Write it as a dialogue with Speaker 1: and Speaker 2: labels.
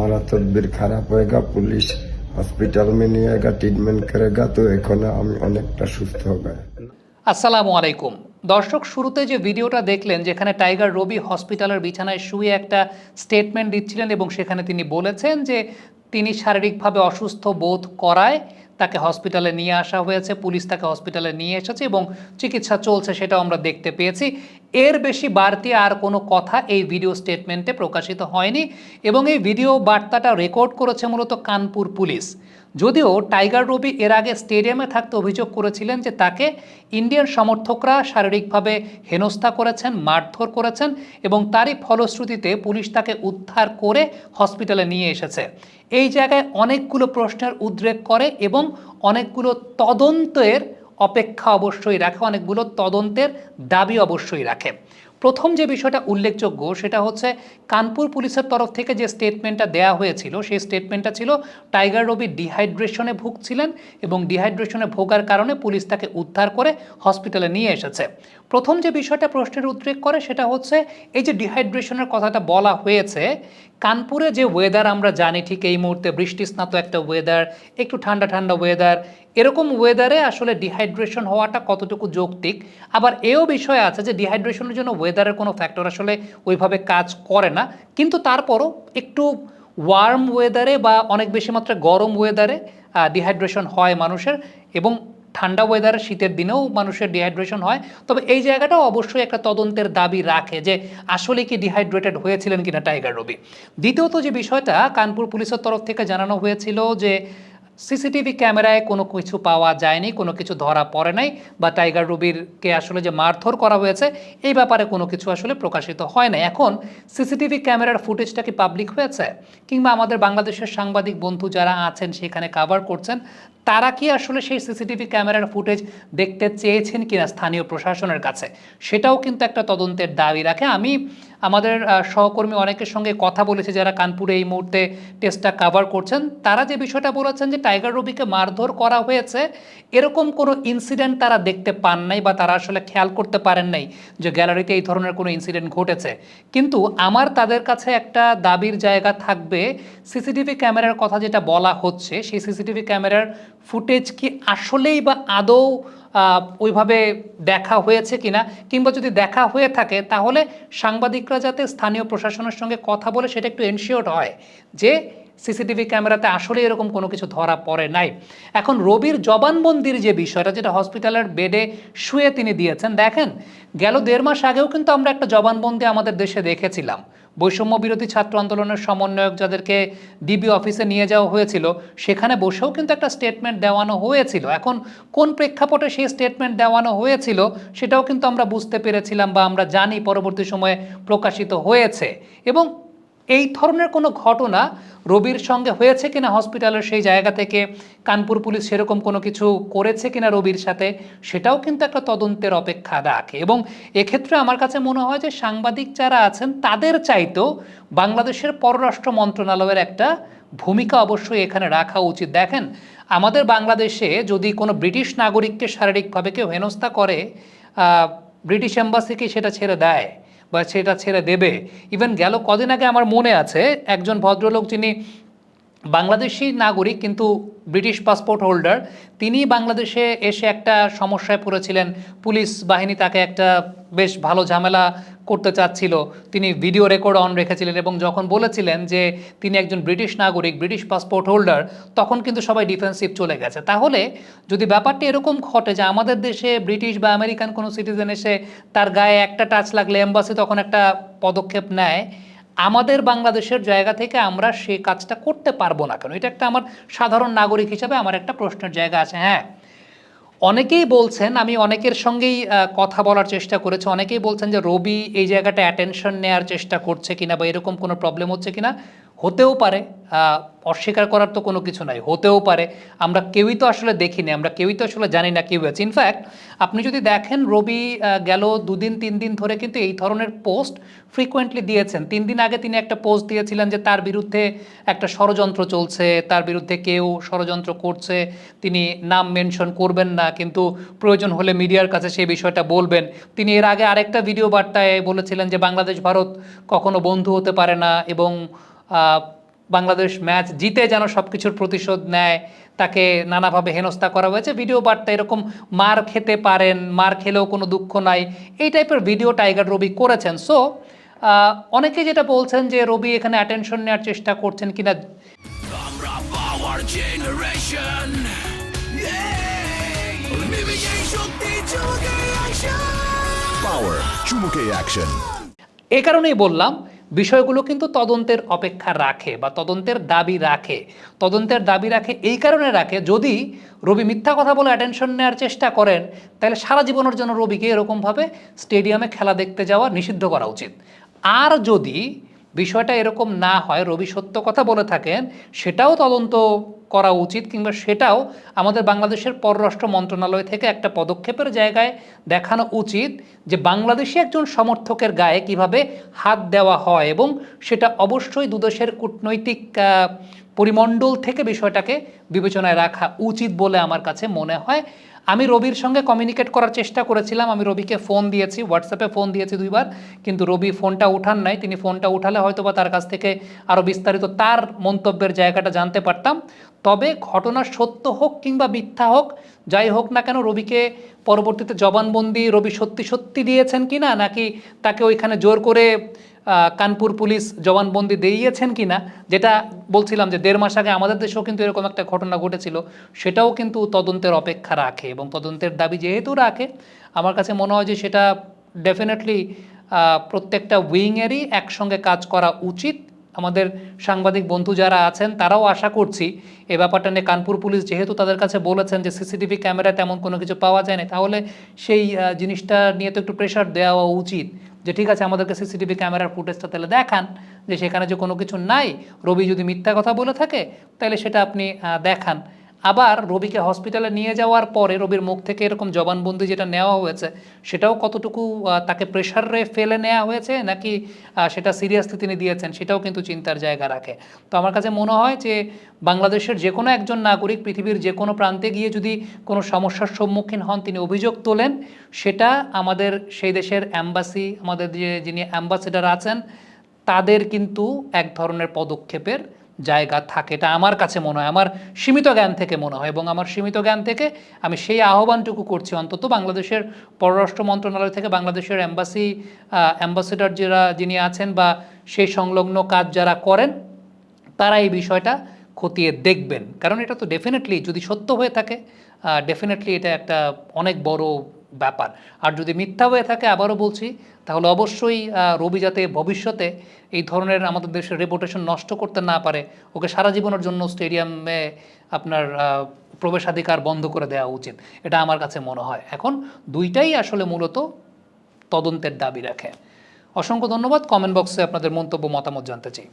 Speaker 1: हमारा तदबीर खराब होएगा पुलिस हॉस्पिटल में नहीं आएगा ट्रीटमेंट करेगा तो এখন আমি অনেকটা সুস্থ হবে
Speaker 2: আসসালামু আলাইকুম দর্শক শুরুতে যে ভিডিওটা দেখলেন যেখানে টাইগার রবি হসপিটালের বিছানায় শুয়ে একটা স্টেটমেন্ট দিচ্ছিলেন এবং সেখানে তিনি বলেছেন যে তিনি শারীরিকভাবে অসুস্থ বোধ করায় তাকে হসপিটালে নিয়ে আসা হয়েছে পুলিশ তাকে হসপিটালে নিয়ে এসেছে এবং চিকিৎসা চলছে সেটাও আমরা দেখতে পেয়েছি এর বেশি বাড়তি আর কোনো কথা এই ভিডিও স্টেটমেন্টে প্রকাশিত হয়নি এবং এই ভিডিও বার্তাটা রেকর্ড করেছে মূলত কানপুর পুলিশ। যদিও টাইগার রবি এর আগে স্টেডিয়ামে থাকতে অভিযোগ করেছিলেন যে তাকে ইন্ডিয়ান সমর্থকরা শারীরিকভাবে হেনস্থা করেছেন, মারধর করেছেন এবং তারই ফলশ্রুতিতে পুলিশ তাকে উদ্ধার করে হসপিটালে নিয়ে এসেছে। এই জায়গায় অনেকগুলো প্রশ্নের উদ্রেক করে এবং অনেকগুলো তদন্তের অপেক্ষা অবশ্যই রাখে অনেকগুলো তদন্তের দাবি অবশ্যই রাখে। প্রথম যে বিষয়টা উল্লেখযোগ্য সেটা হচ্ছে কানপুর পুলিশের তরফ থেকে যে স্টেটমেন্টটা দেওয়া হয়েছিল, সেই স্টেটমেন্টটা ছিল টাইগার রবি ডিহাইড্রেশনে ভুগছিলেন এবং ডিহাইড্রেশনে ভোগার কারণে পুলিশ তাকে উদ্ধার করে হসপিটালে নিয়ে এসেছে। প্রথম যে বিষয়টা প্রশ্নের উদ্রেক করে সেটা হচ্ছে এই যে ডিহাইড্রেশনের কথাটা বলা হয়েছে, কানপুরে যে ওয়েদার আমরা জানি ঠিক এই মুহূর্তে বৃষ্টিস্নাত একটা ওয়েদার একটু ঠান্ডা ঠান্ডা ওয়েদার এরকম ওয়েদারে আসলে ডিহাইড্রেশন হওয়াটা কতটুকু যৌক্তিক? আবার এও বিষয় আছে যে ডিহাইড্রেশনের জন্য ওয়েদারের কোনো ফ্যাক্টর আসলে ওইভাবে কাজ করে না। কিন্তু তারপরও একটু ওয়ার্ম ওয়েদারে বা অনেক বেশি মাত্রায় গরম ওয়েদারে ডিহাইড্রেশন হয় মানুষের এবং ঠান্ডা ওয়েদারে শীতের দিনেও মানুষের ডিহাইড্রেশন হয়। তবে এই জায়গাটাও অবশ্যই একটা তদন্তের দাবি রাখে যে আসলে কি ডিহাইড্রেটেড হয়েছিলেন কিনা টাইগার রবি দ্বিতীয়ত যে বিষয়টা, কানপুর পুলিশের তরফ থেকে জানানো হয়েছিল যে সিসিটিভি ক্যামেরায় কোনো কিছু পাওয়া যায়নি, কোনো কিছু ধরা পড়ে নাই, বা টাইগার রুবিরকে আসলে যে মারধর করা হয়েছে, এই ব্যাপারে কোনো কিছু আসলে প্রকাশিত হয় না এখন সিসিটিভি ক্যামেরার ফুটেজটা কি পাবলিক হয়েছে? কিংবা আমাদের বাংলাদেশের সাংবাদিক বন্ধু যারা আছেন, সেখানে কাভার করছেন, তারা কি আসলে সেই সিসিটিভি ক্যামেরার ফুটেজ দেখতে চেয়েছেন কিনা স্থানীয় প্রশাসনের কাছে? সেটাও কিন্তু একটা তদন্তের দাবি রাখে। আমি আমাদের সহকর্মী অনেকের সঙ্গে কথা বলেছি, যারা কানপুরে এই মুহূর্তে টেস্টটা কাভার করছেন, তারা যে বিষয়টা বলেছেন যে টাইগার রবিকে মারধর করা হয়েছে। এরকম কোনো ইনসিডেন্ট তারা দেখতে পান নাই বা তারা আসলে খেয়াল করতে পারেন নাই যে গ্যালারিতে এই ধরনের কোনো ইনসিডেন্ট ঘটেছে। কিন্তু আমার তাদের কাছে একটা দাবির জায়গা থাকবে। সিসিটিভি ক্যামেরার কথা যেটা বলা হচ্ছে, সেই সিসিটিভি ক্যামেরার ফুটেজ কি আসলেই বা আদৌ ওইভাবে দেখা হয়েছে কিনা কিংবা যদি দেখা হয়ে থাকে, তাহলে সাংবাদিকরা যাতে স্থানীয় প্রশাসনের সঙ্গে কথা বলে সেটা একটু এনশিওর হয় যে সিসিটিভি ক্যামেরাতে আসলে এরকম কোনো কিছু ধরা পড়ে নাই। এখন রবির জবানবন্দির যে বিষয়টা, যেটা হসপিটালের বেডে শুয়ে তিনি দিয়েছেন, দেখেন, গেল দেড় মাস আগেও কিন্তু আমরা একটা জবানবন্দি আমাদের দেশে দেখেছিলাম। বৈষম্য বিরোধী ছাত্র আন্দোলনের সমন্বয়ক যাদেরকে ডিবি অফিসে নিয়ে যাওয়া হয়েছিল, সেখানে বসেও কিন্তু একটা স্টেটমেন্ট দেওয়ানো হয়েছিল। এখন কোন প্রেক্ষাপটে সেই স্টেটমেন্ট দেওয়ানো হয়েছিল, সেটাও কিন্তু আমরা বুঝতে পেরেছিলাম বা আমরা জানি পরবর্তী সময়ে প্রকাশিত হয়েছে। এবং এই ধরনের কোনো ঘটনা রবির সঙ্গে হয়েছে কিনা হসপিটালের সেই জায়গা থেকে? কানপুর পুলিশ সেরকম কোনো কিছু করেছে কিনা রবির সাথে? সেটাও কিন্তু একটা তদন্তের অপেক্ষা রাখে। এবং এক্ষেত্রে আমার কাছে মনে হয় যে সাংবাদিক যারা আছেন, তাদের চাইতেও বাংলাদেশের পররাষ্ট্র মন্ত্রণালয়ের একটা ভূমিকা অবশ্যই এখানে রাখা উচিত। দেখেন, আমাদের বাংলাদেশে যদি কোনো ব্রিটিশ নাগরিককে শারীরিকভাবে কেউ হেনস্থা করে ব্রিটিশ এম্বাসিকে সেটা ছেড়ে দেয় বা সেটা ছেড়ে দেবে। ইভেন গেল কদিন আগে আমার মনে আছে একজন ভদ্রলোক যিনি বাংলাদেশি নাগরিক কিন্তু ব্রিটিশ পাসপোর্ট হোল্ডার তিনি বাংলাদেশে এসে একটা সমস্যায় পড়েছিলেন। পুলিশ বাহিনী তাকে একটা বেশ ভালো ঝামেলা করতে চাচ্ছিল। তিনি ভিডিও রেকর্ড অন রেখেছিলেন এবং যখন বলেছিলেন যে তিনি একজন ব্রিটিশ নাগরিক, ব্রিটিশ পাসপোর্ট হোল্ডার তখন কিন্তু সবাই ডিফেন্সিভ চলে গেছে। তাহলে যদি ব্যাপারটি এরকম ঘটে যে আমাদের দেশে ব্রিটিশ বা আমেরিকান কোনো সিটিজেন এসে তার গায়ে একটা টাচ লাগলে এম্বাসি তখন একটা পদক্ষেপ নেয় আমাদের বাংলাদেশের জায়গা থেকে আমরা সে কাজটা করতে পারব না কেন? এটা একটা আমার সাধারণ নাগরিক হিসাবে আমার একটা প্রশ্নের জায়গা আছে হ্যাঁ। অনেকেই বলছেন, আমি অনেকের সঙ্গেই কথা বলার চেষ্টা করেছি, অনেকেই বলছেন যে রবি এই জায়গাটা অ্যাটেনশন নেওয়ার চেষ্টা করছে কিনা বা এরকম কোনো প্রবলেম হচ্ছে কিনা। হতেও পারে অস্বীকার করার তো কোনো কিছু নাই, হতেও পারে। আমরা কেউই তো আসলে দেখিনি, আমরা কেউই তো আসলে জানি না কেউ আছে। ইনফ্যাক্ট আপনি যদি দেখেন, রবি গেল দুদিন, তিন দিন ধরে কিন্তু এই ধরনের পোস্ট ফ্রিকোয়েন্টলি দিয়েছেন। তিন দিন আগে তিনি একটা পোস্ট দিয়েছিলেন যে তার বিরুদ্ধে একটা ষড়যন্ত্র চলছে, তার বিরুদ্ধে কেউ ষড়যন্ত্র করছে, তিনি নাম মেনশন করবেন না, কিন্তু প্রয়োজন হলে মিডিয়ার কাছে সেই বিষয়টা বলবেন। তিনি এর আগে আরেকটা ভিডিও বার্তায় বলেছিলেন যে বাংলাদেশ, ভারত কখনো বন্ধু হতে পারে না এবং বাংলাদেশ ম্যাচ জিতে যেন সব কিছুর প্রতিশোধ নেয় তাকে নানাভাবে হেনস্থা করা হয়েছে। ভিডিও বার্তা এরকম মার খেতে পারেন মার খেলেও কোনো দুঃখ নাই এই টাইপের ভিডিও টাইগার রবি করেছেন। সো অনেকে যেটা বলছেন যে রবি এখানে অ্যাটেনশন নেওয়ার চেষ্টা করছেন কিনা
Speaker 3: পাওয়ার
Speaker 4: চুমুকে অ্যাকশন
Speaker 2: এই কারণেই বললাম বিষয়গুলো কিন্তু তদন্তের অপেক্ষা রাখে বা তদন্তের দাবি রাখে। তদন্তের দাবি রাখে এই কারণে রাখে, যদি রবি মিথ্যা কথা বলে অ্যাটেনশন নেওয়ার চেষ্টা করেন, তাহলে সারা জীবনের জন্য রবিকে এরকমভাবে স্টেডিয়ামে খেলা দেখতে যাওয়া নিষিদ্ধ করা উচিত। আর যদি বিষয়টা এরকম না হয়। রবি সত্য কথা বলে থাকেন, সেটাও তদন্ত করা উচিত কিংবা সেটাও আমাদের বাংলাদেশের পররাষ্ট্র মন্ত্রণালয় থেকে একটা পদক্ষেপের জায়গায় দেখানো উচিত যে বাংলাদেশি একজন সমর্থকের গায়ে কীভাবে হাত দেওয়া হয় এবং সেটা অবশ্যই দুদেশের কূটনৈতিক পরিমণ্ডল থেকে বিষয়টাকে বিবেচনায় রাখা উচিত বলে আমার কাছে মনে হয়। আমি রবির সঙ্গে কমিউনিকেট করার চেষ্টা করেছিলাম, আমি রবিকে ফোন দিয়েছি হোয়াটসঅ্যাপে ফোন দিয়েছি দুইবার, কিন্তু রবি ফোনটা উঠান নাই। তিনি ফোনটা উঠালে হয়তো বা তার কাছ থেকে আরও বিস্তারিত তার মন্তব্যের জায়গাটা জানতে পারতাম। তবে ঘটনা সত্য হোক কিংবা মিথ্যা হোক, যাই হোক না কেন রবিকে পরবর্তীতে জবানবন্দি, রবি সত্যি সত্যি দিয়েছেন কি না নাকি তাকে ওইখানে জোর করে কানপুর পুলিশ জবানবন্দি দিয়েছেন কি না যেটা বলছিলাম যে দেড় মাস আগে আমাদের দেশেও কিন্তু এরকম একটা ঘটনা ঘটেছিল, সেটাও কিন্তু তদন্তের অপেক্ষা রাখে এবং তদন্তের দাবি যেহেতু রাখে, আমার কাছে মনে হয় যে সেটা ডেফিনেটলি প্রত্যেকটা উইংয়েরই একসঙ্গে কাজ করা উচিত আমাদের সাংবাদিক বন্ধু যারা আছেন, তারাও আশা করছি এ ব্যাপারটা নিয়ে কানপুর পুলিশ যেহেতু তাদের কাছে বলেছেন যে সিসিটিভি ক্যামেরা তেমন কোনো কিছু পাওয়া যায়নি, তাহলে সেই জিনিসটা নিয়ে তো একটু প্রেশার দেওয়া উচিত যে ঠিক আছে আমাদেরকে সিসিটিভি ক্যামেরার ফুটেজটা তাহলে দেখান যে সেখানে যে কোনো কিছু নাই। রবি যদি মিথ্যা কথা বলে থাকে, তাহলে সেটা আপনি দেখান। আবার রবিকে হসপিটালে নিয়ে যাওয়ার পরে রবির মুখ থেকে এরকম জবানবন্দি যেটা নেওয়া হয়েছে, সেটাও কতটুকু তাকে প্রেশারে ফেলে নেওয়া হয়েছে নাকি সেটা সিরিয়াসলি তিনি দিয়েছেন সেটাও কিন্তু চিন্তার জায়গা রাখে। তো আমার কাছে মনে হয় যে বাংলাদেশের যে কোনো একজন নাগরিক, পৃথিবীর যে কোনো প্রান্তে গিয়ে যদি কোনো সমস্যার সম্মুখীন হন, তিনি অভিযোগ তোলেন, সেটা আমাদের সেই দেশের অ্যাম্বাসি আমাদের যে যিনি অ্যাম্বাসেডার আছেন, তাদের কিন্তু এক ধরনের পদক্ষেপের জায়গা থাকে, এটা আমার কাছে মনে হয়, আমার সীমিত জ্ঞান থেকে মনে হয় এবং আমার সীমিত জ্ঞান থেকে আমি সেই আহ্বানটুকু করছি। অন্তত বাংলাদেশের পররাষ্ট্র মন্ত্রণালয় থেকে বাংলাদেশের অ্যাম্বাসি অ্যাম্বাসেডর যারা, যিনি আছেন বা সেই সংলগ্ন কাজ যারা করেন, তারা এই বিষয়টা খতিয়ে দেখবেন। কারণ এটা তো ডেফিনেটলি যদি সত্য হয়ে থাকে ডেফিনেটলি এটা একটা অনেক বড় ব্যাপার। আর যদি মিথ্যা হয়ে থাকে, আবারও বলছি, তাহলে অবশ্যই রবি যাতে ভবিষ্যতে এই ধরনের আমাদের দেশের রেপুটেশন নষ্ট করতে না পারে, ওকে সারা জীবনের জন্য স্টেডিয়ামে আপনার প্রবেশাধিকার বন্ধ করে দেওয়া উচিত। এটা আমার কাছে মনে হয়। এখন দুইটাই আসলে মূলত তদন্তের দাবি রাখে। অসংখ্য ধন্যবাদ। কমেন্ট বক্সে আপনাদের মন্তব্য, মতামত জানতে চাই।